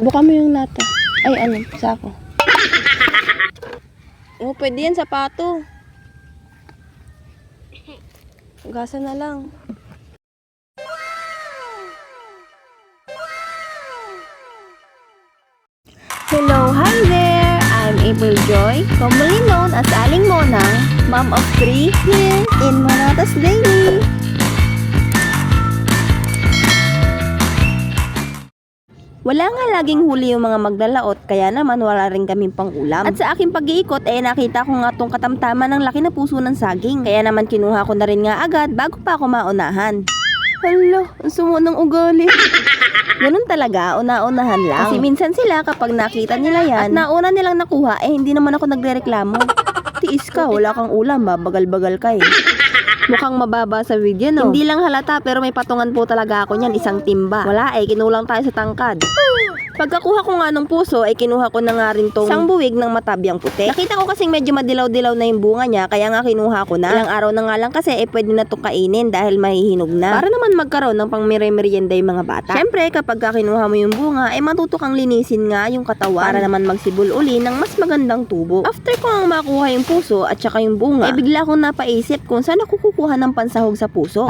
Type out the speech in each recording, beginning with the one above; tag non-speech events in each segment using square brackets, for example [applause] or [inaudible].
Buka mo yung lata. Ay, ano, sako. [laughs] Oh, pwede yan, sapato. Gasa na lang. Hello, hi there! I'm April Joy, commonly known as Aling Monang, mom of three here in Manatas Daily. Wala nga laging huli yung mga magdalaot, kaya naman wala rin kaming pang ulam. At sa aking pag-iikot, eh nakita ko nga tong katamtaman ng laki na puso ng saging. Kaya naman kinuha ko na rin nga agad bago pa ako maunahan. Hala, ang sumo ng ugali. [laughs] Ganun talaga, una-unahan lang. Kasi minsan sila kapag nakita nila yan, at nauna nilang nakuha, eh hindi naman ako nagre-reklamo. Tiis ka, wala kang ulam, babagal-bagal ka eh. Mukhang mababa sa video, no? Hindi lang halata, pero may patungan po talaga ako niyan, isang timba. Wala eh, kinulang tayo sa tangkad. Pagkakuha ko nga ng puso, ay kinuha ko na nga rin tong isang buwig ng matabyang puti. Nakita ko kasing medyo madilaw-dilaw na yung bunga niya, kaya nga kinuha ko na. Ilang araw na nga lang kasi, eh pwede na itong kainin dahil mahihinog na. Para naman magkaroon ng pang merienda yung mga bata. Siyempre, kapag ka kinuha mo yung bunga, ay matuto kang linisin nga yung katawan para naman magsibol uli ng mas magandang tubo. After ko ang makuha yung puso at saka yung bunga, ay bigla akong napaisip kung saan ako kukuha ng pansahog sa puso.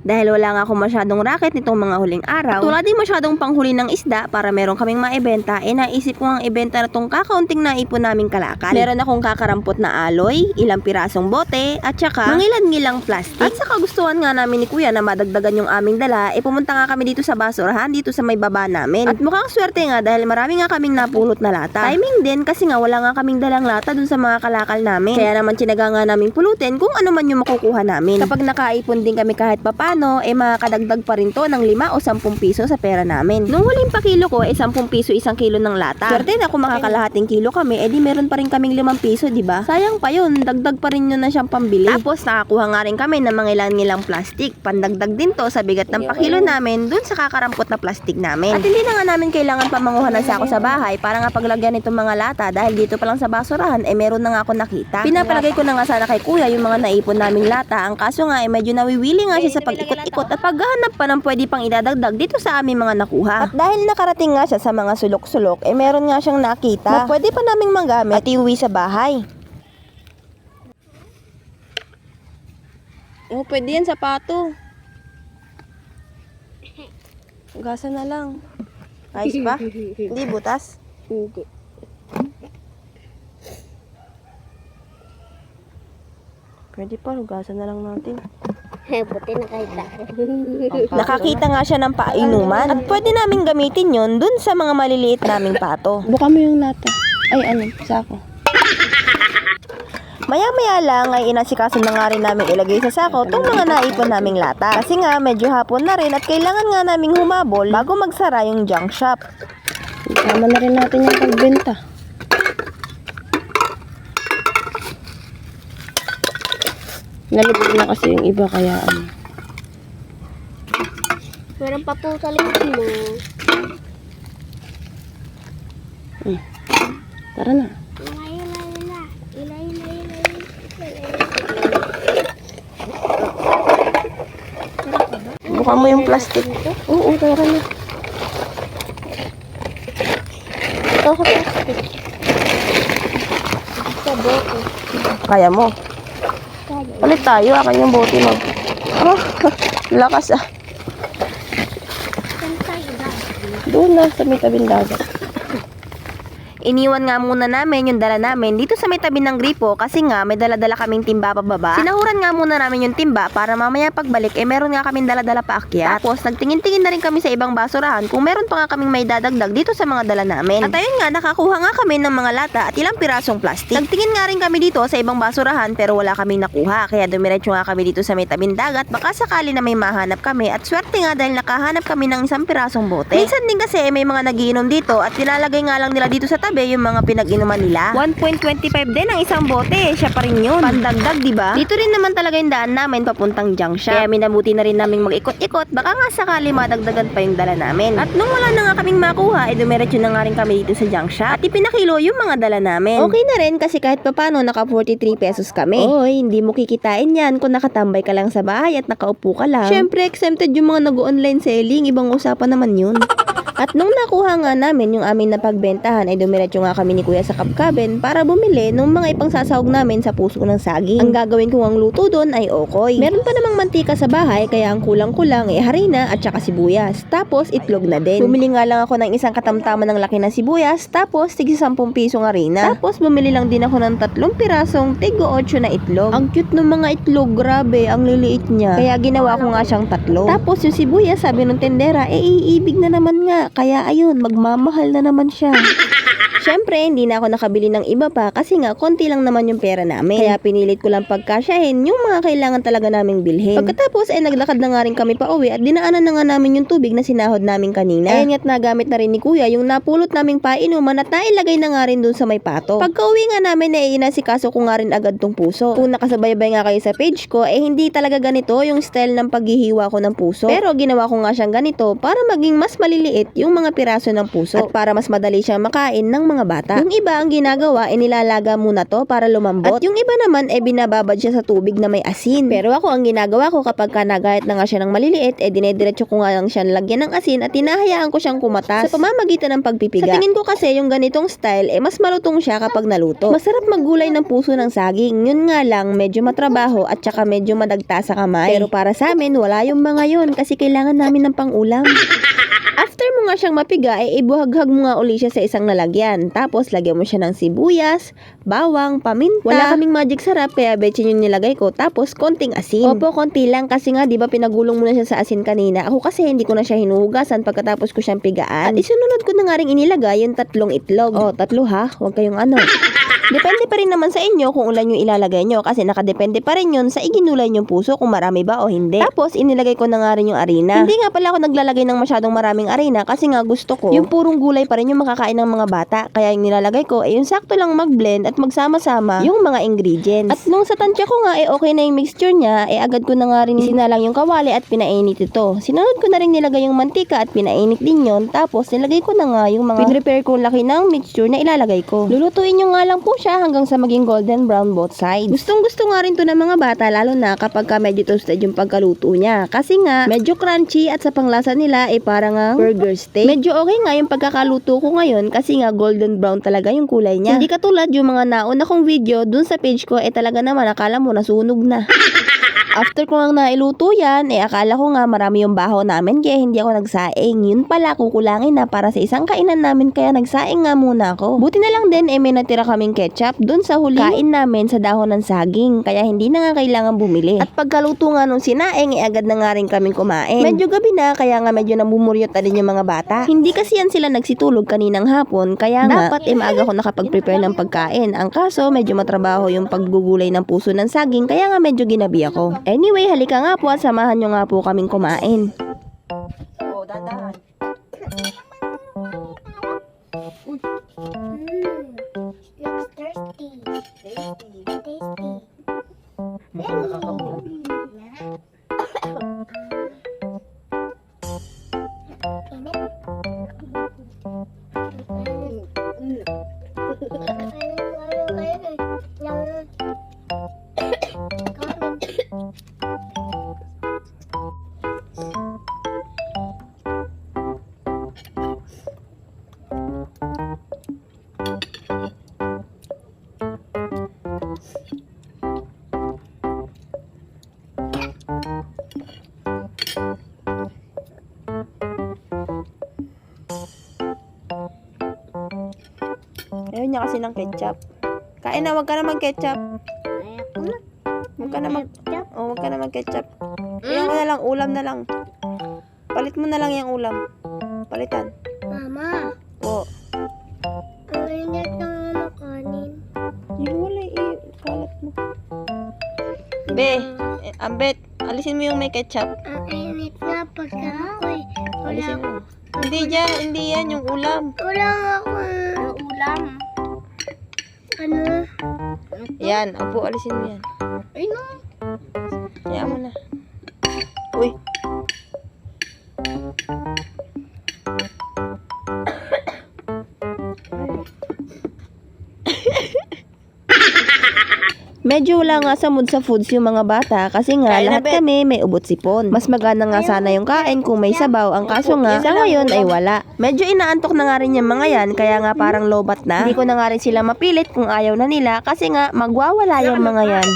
Dahil wala nga ako masyadong racket nitong mga huling araw. At wala din masyadong panghuli ng isda para meron kaming maibenta, eh naisip ko ang ibenta na tong kakaunting naipon naming kalakal. Meron akong kakarampot na aloy, ilang pirasong bote, at saka mangilan-ngilang plastic. At sa kagustuhan nga namin ni kuya na madagdagan yung aming dala, eh pumunta nga kami dito sa basurahan, dito sa may baba namin. At mukhang swerte nga dahil marami nga kaming napulot na lata. Timing din kasi nga wala nga kaming dalang lata dun sa mga kalakal namin. Kaya naman tinaga nga namin pulutin kung ano man yung makukuha namin. Kapag nakaipon din kami kahit papano, eh makakadagdag pa rin to ng 5 o 10 piso sa pera namin. Nung huling pakilo ko, eh 10 piso isang kilo ng lata. Swerte na kung makakalahating kilo kami, eh di meron pa rin kaming 5 piso, di ba? Sayang pa yun, dagdag pa rin yun na siyang pambili. Tapos nakakuha nga rin kami ng mga ilang-ilang plastic. Pandagdag din to sa bigat ng pakilo namin dun sa kakarampot na plastic namin. At hindi na nga namin kailangan pamanguhan ng sako sa bahay para nga paglagyan itong mga lata dahil dito pa lang sa basurahan, eh meron na nga ako nakita. Pinapalagay ko na nga sana kay kuya yung mga naipon naming lata. Ang kaso nga, eh medyo nawiwili nga siya sa pag-ikot-ikot at paghahanap pa ng pwede pang idadagdag dito sa aming mga nakuha. At dahil nakarating nga siya sa mga sulok-sulok, eh meron nga siyang nakita na pwede pa naming manggamit at iuwi sa bahay. Oh, pwede yan sapato. [coughs] Gasa na lang. Ayos ba? [laughs] Hindi butas? Hindi. Pwede pa, hugasan na lang natin. Buti nakita. Nakakita nga siya ng painuman at pwede namin gamitin yon dun sa mga maliliit naming pato. Buka mo yung lata. Ay, ano, sako. Maya-maya lang ay inasikaso na nga rin namin ilagay sa sako tong mga naipon naming lata. Kasi nga medyo hapon na rin at kailangan nga naming humabol bago magsara yung junk shop. Tama na rin natin yung pagbenta. Nalubog na kasi yung iba kaya ano. Meron pa po sa likod mo. Tara na. Ilay, ilay, ilay. Ilay, ilay, ilay. Buka mo yung plastic. Oo, tara na. Ito sa plastic. Sa bote. Kaya mo. Kaya. Ulit tayo, akin yung bote mo. Oh, [laughs] lakas ah. Doon na sa may tabing dagat. Iniwan nga muna namin yung dala namin dito sa may tabi ng gripo kasi nga may dala-dala kaming timba pababa. Sinahuran nga muna namin yung timba para mamaya pagbalik eh meron nga kaming dala-dala pa akyat. Tapos nagtingin-tingin na rin kami sa ibang basurahan kung meron pa nga kaming may dadagdag dito sa mga dala namin. At ayun nga nakakuha nga kami ng mga lata at ilang pirasong plastic. Nagtingin nga rin kami dito sa ibang basurahan pero wala kaming nakuha kaya dumiretso nga kami dito sa may tabing dagat baka sakali na may mahanap kami at swerte nga dahil nakahanap kami ng isang pirasong bote. Minsan din kasi eh, may mga nagiinom dito at nilalagay nga lang nila dito sa tabi grabe yung mga pinag-inuman nila. 1.25 din ang isang bote, siya pa rin yun. Pandagdag, di ba? Dito rin naman talaga yung daan namin papuntang shop. Kaya minabuti na rin namin mag-ikot-ikot, baka nga sakali madagdagan pa yung dala namin. At nung wala na nga kaming makuha, eh dumiretso na nga rin kami dito sa shop. At ipinakilo yung mga dala namin. Okay na rin kasi kahit papano naka 43 pesos kami. Oy, hindi mo kikitain yan kung nakatambay ka lang sa bahay at nakaupo ka lang. Syempre, exempted yung mga nag-online selling. Ibang usapan naman yun. [laughs] At nung nakuha nga namin yung aming napagbentahan ay dumiretso nga kami ni Kuya sa Kapkaben para bumili ng mga ipang sasahog namin sa puso ng saging. Ang gagawin kong ang luto doon ay okoy. Meron pa namang mantika sa bahay kaya ang kulang-kulang ay harina at saka sibuyas. Tapos itlog na din. Bumili nga lang ako ng isang katamtaman ng laki ng sibuyas tapos tig 10 pisong harina. Tapos bumili lang din ako ng tatlong pirasong tigo 8 na itlog. Ang cute ng mga itlog, grabe, ang liliit niya. Kaya ginawa ko nga siyang tatlo. Tapos yung sibuyas, sabi ng tendera, eh iibig na naman nga. Kaya ayun, magmamahal na naman siya. [laughs] Siyempre, hindi na ako nakabili ng iba pa kasi nga konti lang naman yung pera namin. Kaya pinilit ko lang pagkasyahin yung mga kailangan talaga naming bilhin. Pagkatapos ay naglakad na nga rin kami pa uwi at dinaanan na nga namin yung tubig na sinahod namin kanina. Ayun nga't nagamit na rin ni kuya yung napulot naming painuman at nailagay na nga rin dun sa may pato. Pagka uwi nga namin ay inasikaso ko nga rin agad tong puso. Kung nakasabaybay nga kayo sa page ko, eh hindi talaga ganito yung style ng paghihiwa ko ng puso. Pero ginawa ko nga siyang ganito para maging mas maliliit yung mga piraso ng puso at para mas madali siyang makain ng mga bata. Yung iba ang ginagawa ay nilalaga muna to para lumambot. At yung iba naman ay binababad siya sa tubig na may asin. Pero ako ang ginagawa ko kapag ka nagahit na nga siya ng maliliit, eh dinediretso ko nga lang siya lagyan ng asin at tinahayaan ko siyang kumatas sa pamamagitan ng pagpipiga. Sa tingin ko kasi yung ganitong style eh mas malutong siya kapag naluto. Masarap maggulay ng puso ng saging. Yun nga lang medyo matrabaho at saka medyo madagta sa kamay. Pero para sa amin wala yung mga yun kasi kailangan namin ng pangulam. [laughs] After mo nga siyang mapiga, ay ibuhaghag mo nga uli siya sa isang lalagyan. Tapos, lagyan mo siya ng sibuyas, bawang, paminta. Wala kaming magic sarap, kaya betchin yung nilagay ko. Tapos, konting asin. Opo, konti lang. Kasi nga, di ba, pinagulong mo na siya sa asin kanina. Ako kasi, hindi ko na siya hinuhugasan pagkatapos ko siyang pigaan. At isunod ko na nga rin inilagay yung tatlong itlog. Oh, tatlo ha? Huwag kayong ano. [laughs] Depende pa rin naman sa inyo kung ulan yung ilalagay nyo kasi nakadepende pa rin yun sa iginulay yung puso kung marami ba o hindi. Tapos, inilagay ko na nga rin yung arena. Hindi nga pala ako naglalagay ng masyadong maraming arena kasi nga gusto ko yung purong gulay pa rin yung makakain ng mga bata. Kaya yung nilalagay ko ay yung sakto lang mag-blend at magsama-sama yung mga ingredients. At nung sa tansya ko nga, eh okay na yung mixture niya, eh agad ko na nga rin sinalang yung kawali at pinainit ito. Sinunod ko na rin nilagay yung mantika at pinainit din yon Tapos, nilagay ko na nga yung mga pinrepare kong laki ng mixture na ilalagay ko. Lulutuin nyo nga lang po siya hanggang sa maging golden brown both sides. Gustong gusto nga rin to ng mga bata lalo na kapag ka medyo toasted yung pagkaluto niya. Kasi nga, medyo crunchy at sa panglasa nila ay parang nga burger steak. Medyo okay nga yung pagkakaluto ko ngayon kasi nga golden brown talaga yung kulay niya. Hindi katulad yung mga nauna kong video dun sa page ko eh talaga naman akala mo nasunog na. [laughs] After ko nga nailuto yan, eh akala ko nga marami yung baho namin kaya hindi ako nagsaing. Yun pala, kukulangin na para sa isang kainan namin kaya nagsaing nga muna ako. Buti na lang din eh may natira kaming ketchup dun sa huli kain namin sa dahon ng saging kaya hindi na nga kailangan bumili. At pagkaluto nga nung sinaing, eh agad na nga rin kaming kumain. Medyo gabi na kaya nga medyo namumuryot na din yung mga bata. Hindi kasi yan sila nagsitulog kaninang hapon kaya nga dapat eh maaga ko nakapag-prepare ng pagkain. Ang kaso medyo matrabaho yung paggugulay ng puso ng saging kaya nga medyo ginabi ako. Anyway, halika nga po at samahan nyo nga po kaming kumain. Oh, dandahan. Kasi ng ketchup. Kain na, wag ka na mag-ketchup. Wag ka na mag... Oh, wag ka na mag-ketchup. Iyan mo na lang, ulam na lang. Palit mo na lang yung ulam. Palitan. Mama, Oo. ang init ng ano kanin. Yung wala eh, mo. Be, eh, ambet, alisin mo yung may ketchup. Ang init nga pagka ako'y wala, Alisin mo. Hindi dyan, hindi yan yung ulam. ulam. Yan, upo, alisin mo yan. Ay, no. Hayaan mo na. Uy. Medyo wala nga sa mood sa foods yung mga bata kasi nga lahat kami may ubot sipon. Mas maganda nga sana yung kain kung may sabaw. Ang kaso nga, sa ngayon ay wala. Medyo inaantok na nga rin yung mga yan kaya nga parang lobat na. Hindi ko na nga rin sila mapilit kung ayaw na nila kasi nga magwawala yung mga yan.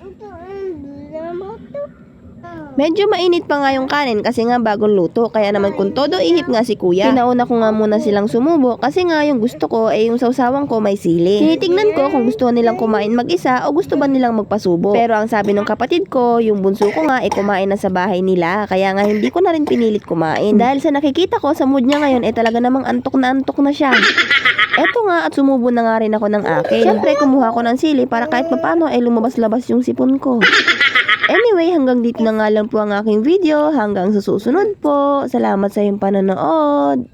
Ito, ano ba to? Medyo mainit pa nga yung kanin kasi nga bagong luto. Kaya naman kung todo ihip nga si kuya. Pinauna ko nga muna silang sumubo kasi nga yung gusto ko ay yung sausawang ko may sili. Tinitingnan ko kung gusto nilang kumain mag-isa o gusto ba nilang magpasubo. Pero ang sabi ng kapatid ko, yung bunso ko nga ay kumain na sa bahay nila. Kaya nga hindi ko na rin pinilit kumain. Dahil sa nakikita ko sa mood niya ngayon ay talaga namang antok na antok na siya. Eto nga at sumubo na nga rin ako ng akin. Siyempre kumuha ko ng sili para kahit papano ay lumabas-labas yung sipon ko. Anyway, hanggang dito na nga lang po ang aking video. Hanggang sa susunod po. Salamat sa iyong panonood.